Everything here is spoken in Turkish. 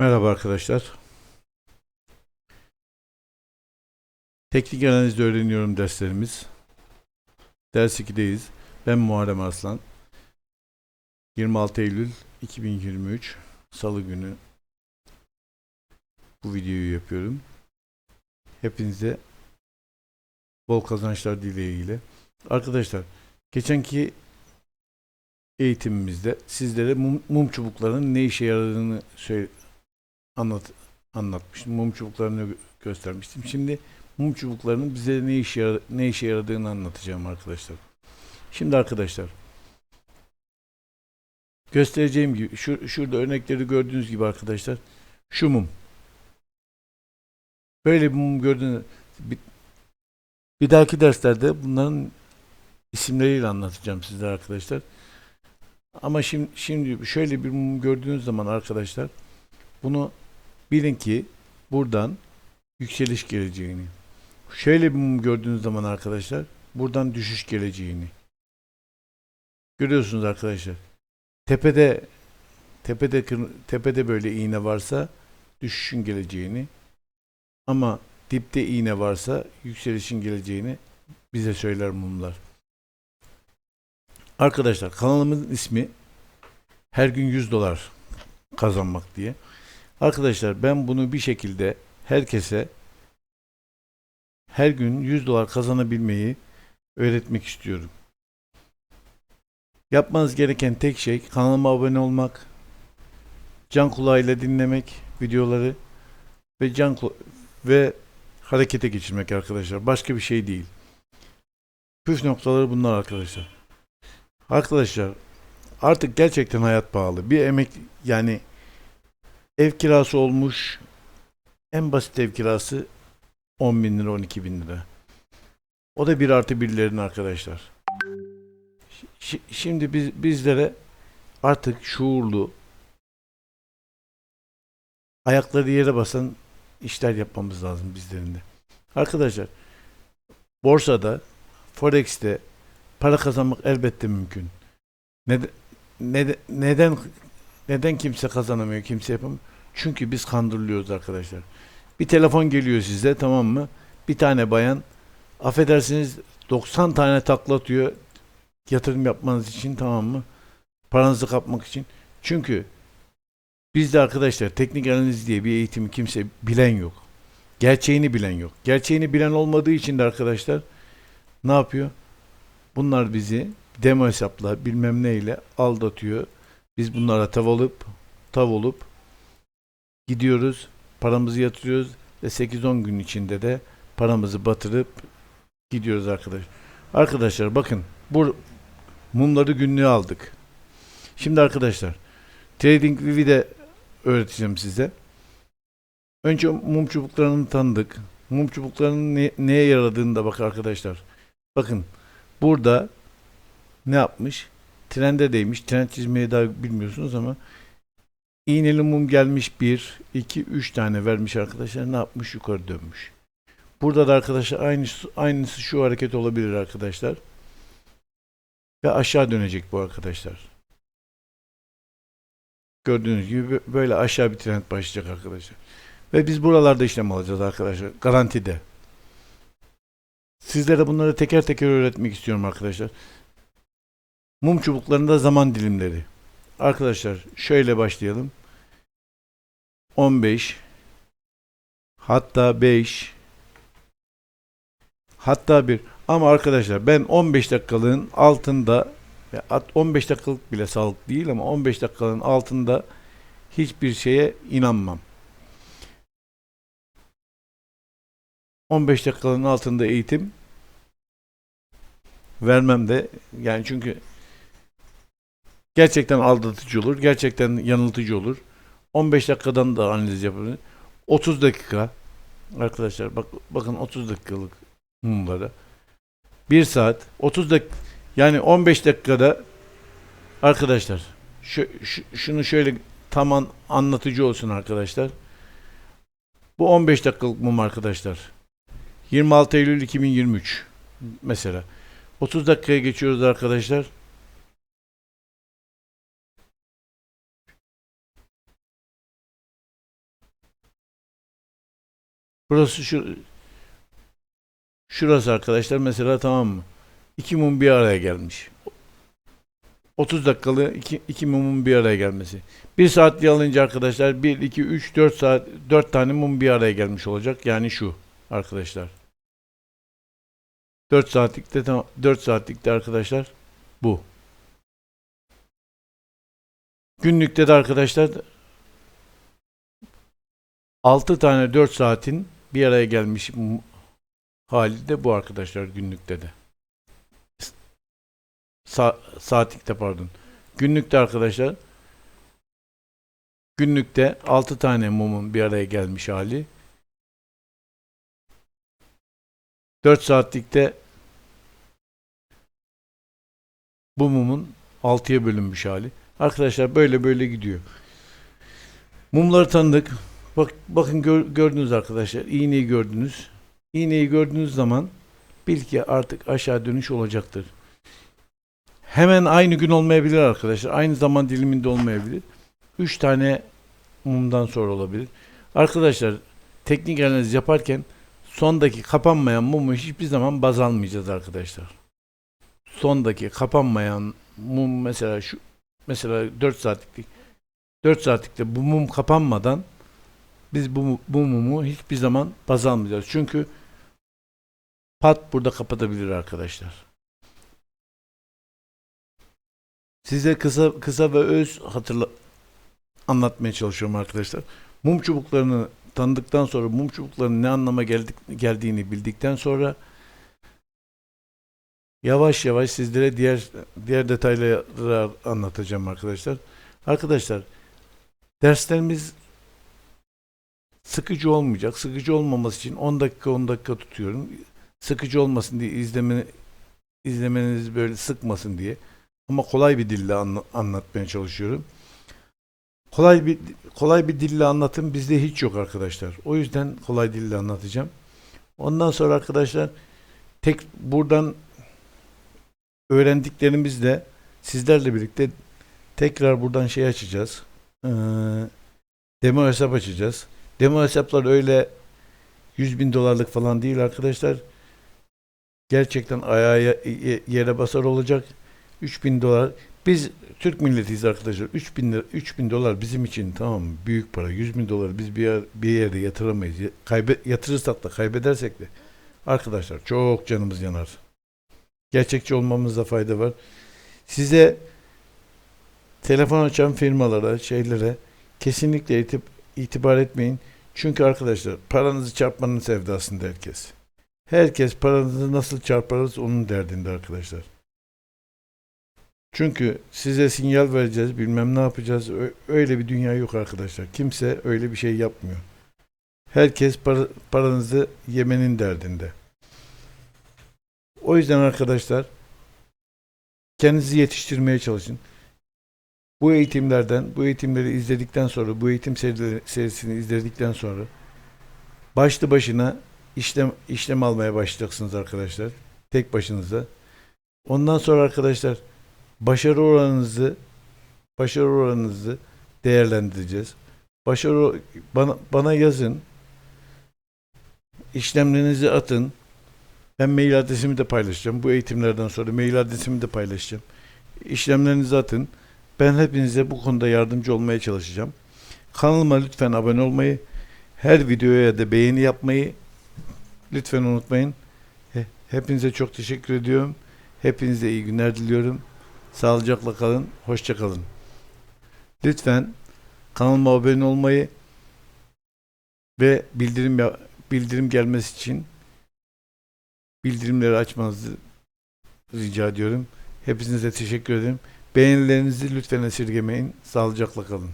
Merhaba arkadaşlar. Teknik analizde öğreniyorum derslerimiz. Ders 2'deyiz. Ben Muharrem Arslan. 26 Eylül 2023 Salı günü bu videoyu yapıyorum. Hepinize bol kazançlar dileğiyle. Arkadaşlar geçenki eğitimimizde sizlere mum, mum çubuklarının ne işe yaradığını anlat anlatmıştım. Mum çubuklarını gö- göstermiştim. Şimdi mum çubuklarının bize ne işe ne işe yaradığını anlatacağım arkadaşlar. Şimdi arkadaşlar göstereceğim gibi şu şurada örnekleri gördüğünüz gibi arkadaşlar şu mum böyle bir mum gördüğünüz bir, bir dahaki derslerde bunların isimleriyle anlatacağım sizlere arkadaşlar. Ama şimdi şimdi şöyle bir mum gördüğünüz zaman arkadaşlar bunu bilin ki buradan yükseliş geleceğini. Şöyle bir mum gördüğünüz zaman arkadaşlar buradan düşüş geleceğini. Görüyorsunuz arkadaşlar. Tepede tepede tepede böyle iğne varsa düşüşün geleceğini ama dipte iğne varsa yükselişin geleceğini bize söyler mumlar. Arkadaşlar kanalımızın ismi her gün 100 dolar kazanmak diye. Arkadaşlar ben bunu bir şekilde herkese her gün 100 dolar kazanabilmeyi öğretmek istiyorum. Yapmanız gereken tek şey kanalıma abone olmak, can kulağıyla dinlemek videoları ve can ve harekete geçirmek arkadaşlar. Başka bir şey değil. Püf noktaları bunlar arkadaşlar. Arkadaşlar artık gerçekten hayat pahalı. Bir emek yani ev kirası olmuş en basit ev kirası 10 bin lira 12 bin lira. O da bir artı birlerin arkadaşlar. Şi- Şimdi biz bizlere artık şuurlu ayakları yere basan işler yapmamız lazım bizlerin de. Arkadaşlar borsada Forex'te para kazanmak elbette mümkün. Neden, neden, neden kimse kazanamıyor, kimse yapamıyor? Çünkü biz kandırılıyoruz arkadaşlar. Bir telefon geliyor size tamam mı? Bir tane bayan affedersiniz 90 tane takla atıyor yatırım yapmanız için tamam mı? Paranızı kapmak için. Çünkü bizde arkadaşlar teknik analiz diye bir eğitimi kimse bilen yok. Gerçeğini bilen yok. Gerçeğini bilen olmadığı için de arkadaşlar ne yapıyor? Bunlar bizi demo hesapla bilmem neyle aldatıyor. Biz bunlara tav olup tav olup gidiyoruz. Paramızı yatırıyoruz ve 8-10 gün içinde de paramızı batırıp gidiyoruz arkadaşlar. Arkadaşlar bakın bu mumları günlüğe aldık. Şimdi arkadaşlar Trading View'i öğreteceğim size. Önce mum çubuklarını tanıdık. Mum çubuklarının ne- neye yaradığını da bak arkadaşlar. Bakın burada ne yapmış? Trende değmiş. Trend çizmeyi daha bilmiyorsunuz ama iğneli mum gelmiş 1, 2, 3 tane vermiş arkadaşlar. Ne yapmış? Yukarı dönmüş. Burada da arkadaşlar aynısı, aynısı şu hareket olabilir arkadaşlar. Ve aşağı dönecek bu arkadaşlar. Gördüğünüz gibi böyle aşağı bir trend başlayacak arkadaşlar. Ve biz buralarda işlem alacağız arkadaşlar. Garantide. Sizlere bunları teker teker öğretmek istiyorum arkadaşlar. Mum çubuklarında zaman dilimleri. Arkadaşlar şöyle başlayalım. 15 hatta 5 hatta 1 ama arkadaşlar ben 15 dakikalığın altında ya at- 15 dakikalık bile sağlık değil ama 15 dakikanın altında hiçbir şeye inanmam. 15 dakikanın altında eğitim vermem de yani çünkü gerçekten aldatıcı olur. Gerçekten yanıltıcı olur. 15 dakikadan da analiz yapılır. 30 dakika arkadaşlar bak bakın 30 dakikalık mumlara 1 saat 30 dakika yani 15 dakikada arkadaşlar şu, şu- şunu şöyle tam an- anlatıcı olsun arkadaşlar. Bu 15 dakikalık mum arkadaşlar. 26 Eylül 2023 mesela. 30 dakikaya geçiyoruz arkadaşlar. Burası şu şurası arkadaşlar mesela tamam mı? İki mum bir araya gelmiş. 30 dakikalı iki, iki mumun bir araya gelmesi. Bir saat alınca arkadaşlar 1, 2, 3, 4 saat 4 tane mum bir araya gelmiş olacak. Yani şu arkadaşlar. 4 saatlikte tamam 4 saatlikte arkadaşlar bu. Günlükte de arkadaşlar 6 tane 4 saatin bir araya gelmiş hali de bu arkadaşlar günlükte de. Sa- saatlikte pardon. Günlükte arkadaşlar günlükte 6 tane mumun bir araya gelmiş hali. 4 saatlikte bu mumun 6'ya bölünmüş hali. Arkadaşlar böyle böyle gidiyor. Mumları tanıdık. Bak, bakın gör- gördünüz arkadaşlar. İğneyi gördünüz. İğneyi gördüğünüz zaman bil ki artık aşağı dönüş olacaktır. Hemen aynı gün olmayabilir arkadaşlar. Aynı zaman diliminde olmayabilir. 3 tane mumdan sonra olabilir. Arkadaşlar teknik analiz yaparken sondaki kapanmayan mumu hiçbir zaman baz almayacağız arkadaşlar. Sondaki kapanmayan mum mesela şu mesela 4 saatlik 4 saatlikte bu mum kapanmadan biz bu, bu mumu hiçbir zaman baz almayacağız. Çünkü pat burada kapatabilir arkadaşlar. Size kısa kısa ve öz hatırla anlatmaya çalışıyorum arkadaşlar. Mum çubuklarını tanıdıktan sonra mum çubuklarının ne anlama geldik, geldiğini bildikten sonra yavaş yavaş sizlere diğer diğer detayları anlatacağım arkadaşlar. Arkadaşlar derslerimiz sıkıcı olmayacak. Sıkıcı olmaması için 10 dakika 10 dakika tutuyorum. Sıkıcı olmasın diye izleme, izlemeniz böyle sıkmasın diye. Ama kolay bir dille anla- anlatmaya çalışıyorum. Kolay bir kolay bir dille anlatım bizde hiç yok arkadaşlar. O yüzden kolay dille anlatacağım. Ondan sonra arkadaşlar tek buradan öğrendiklerimizle sizlerle birlikte tekrar buradan şey açacağız. Ee, demo hesap açacağız. Demo hesaplar öyle 100 bin dolarlık falan değil arkadaşlar. Gerçekten ayağa ye- yere basar olacak. 3000 dolar. Biz Türk milletiyiz arkadaşlar. 3000 lira, 3000 dolar bizim için tamam? Büyük para. 100 bin dolar biz bir, yer, bir yerde yatıramayız. Ya- Kaybe, yatırırsak da kaybedersek de arkadaşlar çok canımız yanar. Gerçekçi olmamızda fayda var. Size telefon açan firmalara, şeylere kesinlikle itip, itibar etmeyin. Çünkü arkadaşlar paranızı çarpmanın sevdasında herkes. Herkes paranızı nasıl çarparız onun derdinde arkadaşlar. Çünkü size sinyal vereceğiz, bilmem ne yapacağız. Öyle bir dünya yok arkadaşlar. Kimse öyle bir şey yapmıyor. Herkes para- paranızı yemenin derdinde. O yüzden arkadaşlar kendinizi yetiştirmeye çalışın. Bu eğitimlerden, bu eğitimleri izledikten sonra, bu eğitim serisini izledikten sonra başlı başına işlem işlem almaya başlayacaksınız arkadaşlar. Tek başınıza. Ondan sonra arkadaşlar başarı oranınızı başarı oranınızı değerlendireceğiz. Başarı bana bana yazın. İşlemlerinizi atın. Ben mail adresimi de paylaşacağım. Bu eğitimlerden sonra mail adresimi de paylaşacağım. İşlemlerinizi atın. Ben hepinize bu konuda yardımcı olmaya çalışacağım. Kanalıma lütfen abone olmayı, her videoya da beğeni yapmayı lütfen unutmayın. He- Hepinize çok teşekkür ediyorum. Hepinize iyi günler diliyorum. Sağlıcakla kalın, hoşça kalın. Lütfen kanalıma abone olmayı ve bildirim bildirim gelmesi için bildirimleri açmanızı rica ediyorum. Hepinize teşekkür ederim. Beğenilerinizi lütfen esirgemeyin. Sağlıcakla kalın.